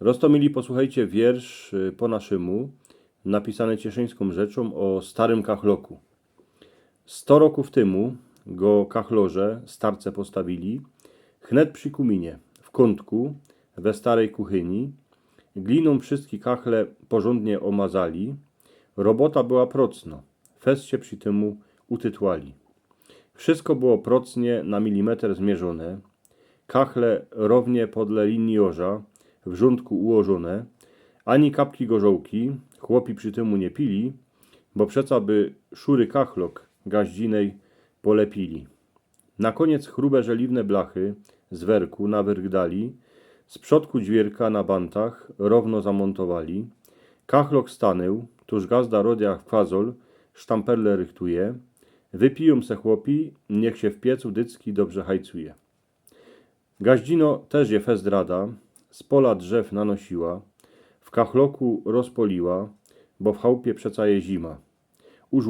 Rostomili, posłuchajcie wiersz y, po naszemu, napisany cieszyńską rzeczą o starym kachloku. Sto roków temu go kachlorze starce postawili, chnet przy kuminie, w kątku, we starej kuchyni, gliną wszystkie kachle porządnie omazali, robota była procno, fest się przy temu utytłali. Wszystko było procnie na milimetr zmierzone, kachle równie podle linii orza, w rządku ułożone, ani kapki gorzołki, chłopi przy temu nie pili, bo przeca by szury kachlok gaździnej polepili. Na koniec chrube żeliwne blachy z werku na wyrk dali, z przodku dźwierka na bantach równo zamontowali, kachlok stanął, tuż gazda rodia kwazol, sztamperle rychtuje, wypiją se chłopi, niech się w piecu dycki dobrze hajcuje. Gaździno też je fest rada, z pola drzew nanosiła, w kachloku rozpoliła, bo w chałupie przeca je zima. Uż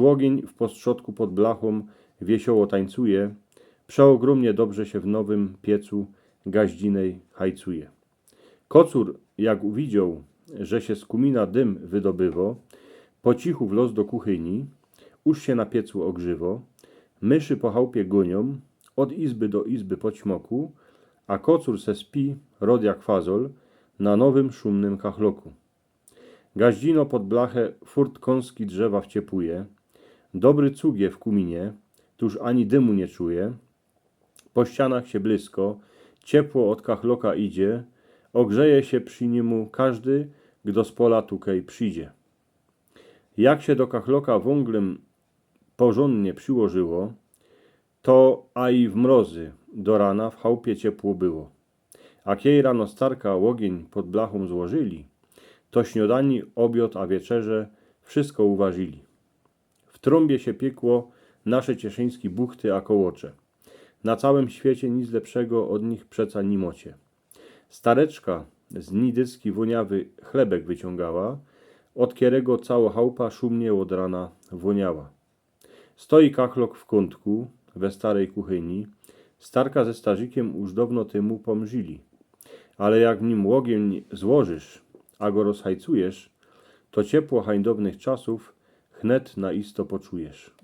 w postrzodku pod blachą wiesioło tańcuje, przeogromnie dobrze się w nowym piecu gaździnej hajcuje. Kocur, jak uwidział, że się z kumina dym wydobywo, po cichu w los do kuchyni, uż się na piecu ogrzywo, myszy po chałupie gonią, od izby do izby po ćmoku, a kocur se spi, rod jak fazol, na nowym szumnym kachloku. Gaździno pod blachę furt kąski drzewa wciepuje, dobry cugie w kuminie, tuż ani dymu nie czuje, po ścianach się blisko, ciepło od kachloka idzie, ogrzeje się przy niemu każdy, kto z pola tukej przyjdzie. Jak się do kachloka wąglem porządnie przyłożyło, to a i w mrozy do rana w chałupie ciepło było. A kiej rano starka łogień pod blachą złożyli, to śniadani, obiad, a wieczerze wszystko uważyli. W trąbie się piekło nasze cieszyńskie buchty a kołocze. Na całym świecie nic lepszego od nich przeca nimocie. Stareczka z nidycki woniawy chlebek wyciągała, od kierego cała chałupa szumnie od rana woniała. Stoi kachlok w kątku, we starej kuchyni. Starka ze starzykiem już dawno temu pomrzyli. Ale jak w nim łogień złożysz, a go rozhajcujesz, to ciepło hańdownych czasów chnet na isto poczujesz.